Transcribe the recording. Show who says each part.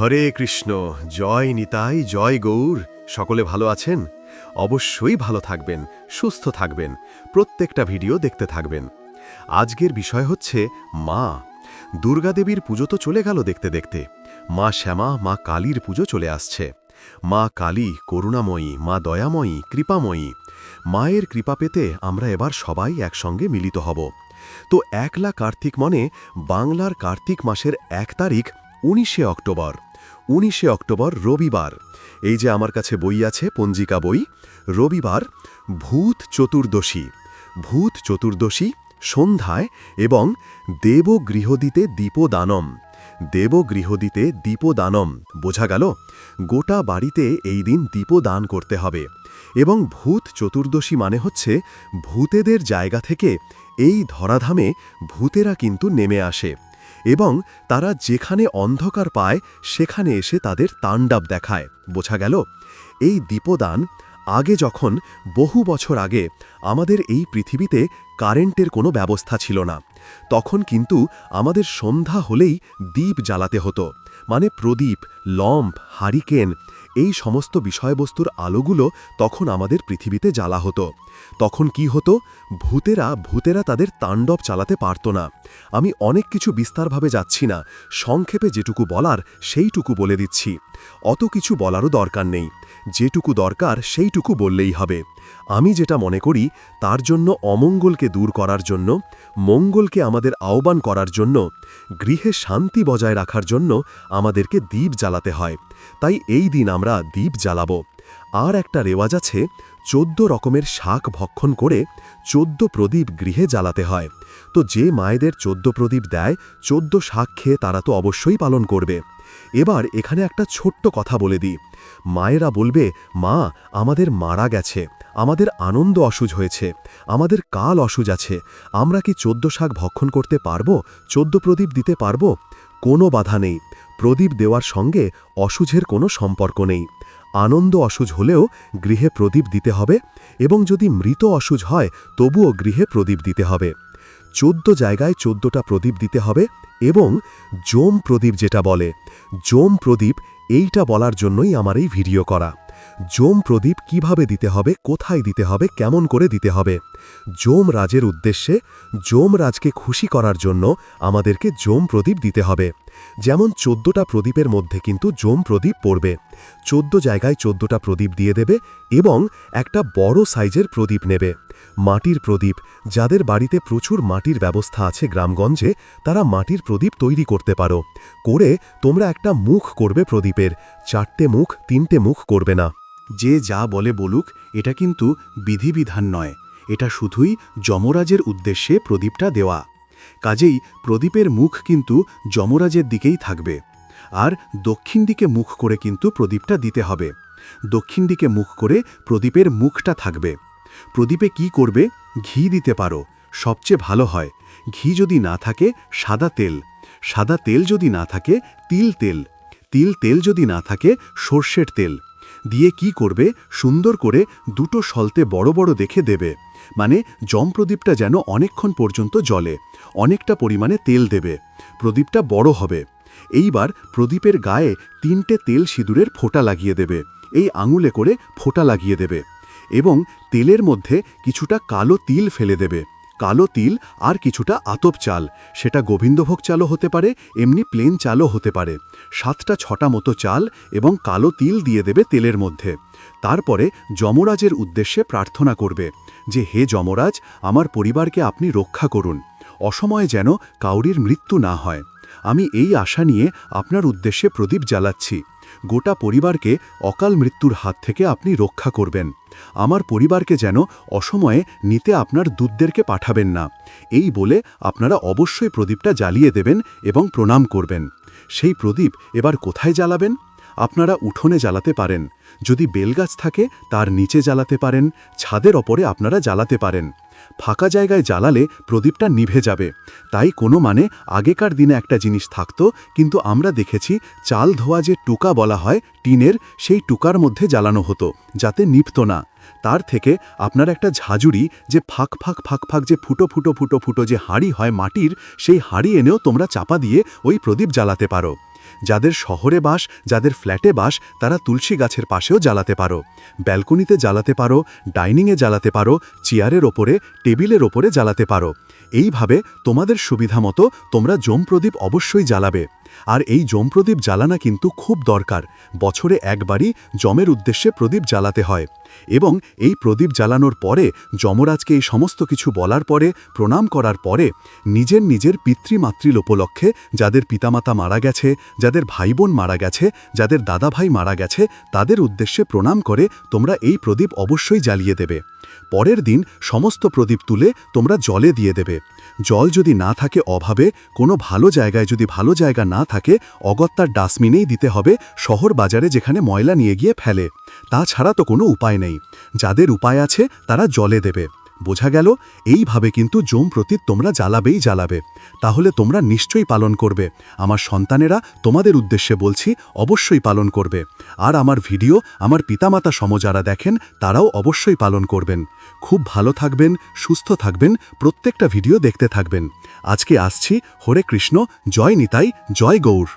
Speaker 1: হরে কৃষ্ণ, জয় নিতাই, জয় গৌর। সকলে ভালো আছেন? অবশ্যই ভালো থাকবেন, সুস্থ থাকবেন, প্রত্যেকটা ভিডিও দেখতে থাকবেন। আজকের বিষয় হচ্ছে মা। দুর্গাদেবীর পুজো তো চলে গেল দেখতে দেখতে। মা শ্যামা, মা কালীর পুজো চলে আসছে। মা কালী, করুণাময়ী, মা দয়াময়ী, কৃপাময়ী। মায়ের কৃপা পেতে আমরা এবার সবাই একসঙ্গে মিলিত হব। তো একলা কার্তিক মনে বাংলার কার্তিক মাসের এক তারিখ, উনিশে অক্টোবর। উনিশে অক্টোবর, রবিবার। এই যে আমার কাছে বই আছে, পঞ্জিকা বই, রবিবার, ভূত চতুর্দশী। ভূত চতুর্দশী, সন্ধ্যায় এবং দেবগৃহদিতে দীপদানম। দেবগৃহদিতে দীপদানম, বোঝা গেল? গোটা বাড়িতে এই দিন দীপদান করতে হবে। এবং ভূত চতুর্দশী মানে হচ্ছে ভূতেদের জায়গা থেকে এই ধরাধামে ভূতেরা কিন্তু নেমে আসে। এবং তারা যেখানে অন্ধকার পায়, সেখানে এসে তাদের তাণ্ডব দেখায়। বোঝা গেল, এই দীপদান আগে যখন বহু বছর আগে আমাদের এই পৃথিবীতে কারেন্টের কোনো ব্যবস্থা ছিল না, তখন কিন্তু আমাদের সন্ধ্যা হলেই দ্বীপ জ্বালাতে হতো। মানে প্রদীপ, লম্প, হারিকেন এই সমস্ত বিষয়বস্তুর আলোগুলো তখন আমাদের পৃথিবীতে জ্বালা হতো। তখন কি হতো? ভূতেরা ভূতেরা তাদের তাণ্ডব চালাতে পারত না। আমি অনেক কিছু বিস্তারভাবে যাচ্ছি না। সংক্ষেপে যেটুকু বলার, সেইটুকু বলে দিচ্ছি। অত কিছু বলারও দরকার নেই। যেটুকু দরকার, সেইটুকু বললেই হবে। আমি যেটা মনে করি, তার জন্য অমঙ্গলকে দূর করার জন্য, মঙ্গলকে আমাদের আহ্বান করার জন্য, গৃহে শান্তি বজায় রাখার জন্য আমাদেরকে দ্বীপ জ্বালাতে হয়। তাই এই দিন আমরা দ্বীপ জ্বালাবো। আর একটা রেওয়াজ আছে, চোদ্দ রকমের শাক ভক্ষণ করে চোদ্দ প্রদীপ গৃহে জ্বালাতে হয়। তো যে মায়েদের চোদ্দ প্রদীপ দেয়, চোদ্দ শাক খেয়ে তারা তো অবশ্যই পালন করবে। এবার এখানে একটা ছোট্ট কথা বলে দিই। মায়েরা বলবে, মা, আমাদের মারা গেছে, আমাদের আনন্দ অসুজ হয়েছে, আমাদের কাল অসুজ আছে, আমরা কি চোদ্দ শাক ভক্ষণ করতে পারব, চোদ্দ প্রদীপ দিতে পারব? কোনো বাধা নেই। প্রদীপ দেওয়ার সঙ্গে অসুঝের কোনো সম্পর্ক নেই। আনন্দ অসুজ হলেও গৃহে প্রদীপ দিতে হবে এবং যদি মৃত অসুজ হয়, তবুও গৃহে প্রদীপ দিতে হবে। চোদ্দ জায়গায় চোদ্দটা প্রদীপ দিতে হবে এবং জোম প্রদীপ যেটা বলে, জোম প্রদীপ এইটা বলার জন্যই আমার এই ভিডিও করা। জোম প্রদীপ কীভাবে দিতে হবে, কোথায় দিতে হবে, কেমন করে দিতে হবে? জোম রাজের উদ্দেশ্যে জোম রাজকে খুশি করার জন্য আমাদেরকে জোম প্রদীপ দিতে হবে। যেমন চোদ্দটা প্রদীপের মধ্যে কিন্তু জোম প্রদীপ পড়বে। চোদ্দ জায়গায় চোদ্দটা প্রদীপ দিয়ে দেবে এবং একটা বড় সাইজের প্রদীপ নেবে। মাটির প্রদীপ, যাদের বাড়িতে প্রচুর মাটির ব্যবস্থা আছে গ্রামগঞ্জে, তারা মাটির প্রদীপ তৈরি করতে পারো। করে তোমরা একটা মুখ করবে প্রদীপের, চারটে মুখ, তিনটে মুখ করবে না।
Speaker 2: যে যা বলে বলুক, এটা কিন্তু বিধিবিধান নয়। এটা শুধুই যমরাজের উদ্দেশ্যে প্রদীপটা দেওয়া। কাজেই প্রদীপের মুখ কিন্তু যমরাজের দিকেই থাকবে। আর দক্ষিণ দিকে মুখ করে কিন্তু প্রদীপটা দিতে হবে। দক্ষিণ দিকে মুখ করে প্রদীপের মুখটা থাকবে। প্রদীপে কি করবে? ঘি দিতে পারো। সবচেয়ে ভালো হয়। ঘি যদি না থাকে, সাদা তেল। সাদা তেল যদি না থাকে, তিল তেল। তিল তেল যদি না থাকে, সর্ষের তেল। দিয়ে কি করবে? সুন্দর করে দুটো সলতে বড় বড় দেখে দেবে। মানে জম প্রদীপটা যেন অনেকক্ষণ পর্যন্ত জলে অনেকটা পরিমাণে তেল দেবে। প্রদীপটা বড় হবে। এইবার প্রদীপের গায়ে তিনটে তেল সিঁদুরের ফোঁটা লাগিয়ে দেবে। এই আঙুলে করে ফোঁটা লাগিয়ে দেবে। এবং তেলের মধ্যে কিছুটা কালো তিল ফেলে দেবে। কালো তিল আর কিছুটা আতপ চাল। সেটা গোবিন্দভোগ চালও হতে পারে, এমনি প্লেন চালও হতে পারে। সাতটা ছটা মতো চাল এবং কালো তিল দিয়ে দেবে তেলের মধ্যে। তারপরে যমরাজের উদ্দেশ্যে প্রার্থনা করবে যে, হে যমরাজ, আমার পরিবারকে আপনি রক্ষা করুন। অসময়ে যেন কাউরির মৃত্যু না হয়। আমি এই আশা নিয়ে আপনার উদ্দেশ্যে প্রদীপ জ্বালাচ্ছি। গোটা পরিবারকে অকাল মৃত্যুর হাত থেকে আপনি রক্ষা করবেন। আমার পরিবারকে যেন অসময়ে নিতে আপনার দূতদেরকে পাঠাবেন না। এই বলে আপনারা অবশ্যই প্রদীপটা জ্বালিয়ে দেবেন এবং প্রণাম করবেন। সেই প্রদীপ এবার কোথায় জ্বালাবেন? আপনারা উঠোনে জ্বালাতে পারেন। যদি বেলগাছ থাকে, তার নিচে জ্বালাতে পারেন। ছাদের ওপরে আপনারা জ্বালাতে পারেন। ফাঁকা জায়গায় জ্বালালে প্রদীপটা নিভে যাবে। তাই কোনো মানে আগেকার দিনে একটা জিনিস থাকতো, কিন্তু আমরা দেখেছি চাল ধোয়া যে টুকা বলা হয় টিনের, সেই টুকার মধ্যে জ্বালানো হতো, যাতে নিভত না। তার থেকে আপনার একটা ঝাঁঝুরি যে ফাঁক ফাঁক ফাঁক ফাঁক যে ফুটো ফুটো ফুটো ফুটো যে হাঁড়ি হয় মাটির, সেই হাঁড়ি এনেও তোমরা চাপা দিয়ে ওই প্রদীপ জ্বালাতে পারো। যাদের শহরে বাস, যাদের ফ্ল্যাটে বাস, তারা তুলসী গাছের পাশেও জ্বালাতে পারো। ব্যালকনিতে জ্বালাতে পারো, ডাইনিংয়ে জ্বালাতে পারো, চেয়ারের ওপরে, টেবিলের ওপরে জ্বালাতে পারো। এইভাবে তোমাদের সুবিধা মতো তোমরা জোম প্রদীপ অবশ্যই জ্বালাবে। আর এই জম প্রদীপ জ্বালানা কিন্তু খুব দরকার। বছরে একবারই জমের উদ্দেশ্যে প্রদীপ জ্বালাতে হয়। এবং এই প্রদীপ জ্বালানোর পরে যমরাজকে এই সমস্ত কিছু বলার পরে, প্রণাম করার পরে নিজের নিজের পিতৃমাতৃল উপলক্ষে যাদের পিতামাতা মারা গেছে, যাদের ভাই বোন মারা গেছে, যাদের দাদা ভাই মারা গেছে, তাদের উদ্দেশ্যে প্রণাম করে তোমরা এই প্রদীপ অবশ্যই জ্বালিয়ে দেবে। পরের দিন সমস্ত প্রদীপ তুলে তোমরা জলে দিয়ে দেবে। জল যদি না থাকে অভাবে, কোনো ভালো জায়গায় যদি ভালো জায়গা না থাকে, অগত্যার ডাস্টবিনেই দিতে হবে শহর বাজারে যেখানে ময়লা নিয়ে গিয়ে ফেলে। তাছাড়া তো কোনো উপায় নেই। যাদের উপায় আছে, তারা জলে দেবে। বোঝা গেল, এইভাবে কিন্তু জম প্রতীত তোমরা জ্বালাবেই জ্বালাবে। তাহলে তোমরা নিশ্চয়ই পালন করবে। আমার সন্তানেরা তোমাদের উদ্দেশ্যে বলছি, অবশ্যই পালন করবে। আর আমার ভিডিও, আমার পিতামাতা সম যারা দেখেন, তারাও অবশ্যই পালন করবেন। খুব ভালো থাকবেন, সুস্থ থাকবেন, প্রত্যেকটা ভিডিও দেখতে থাকবেন। আজকে আসছি হরে কৃষ্ণ, জয় নিতাই, জয় গৌর।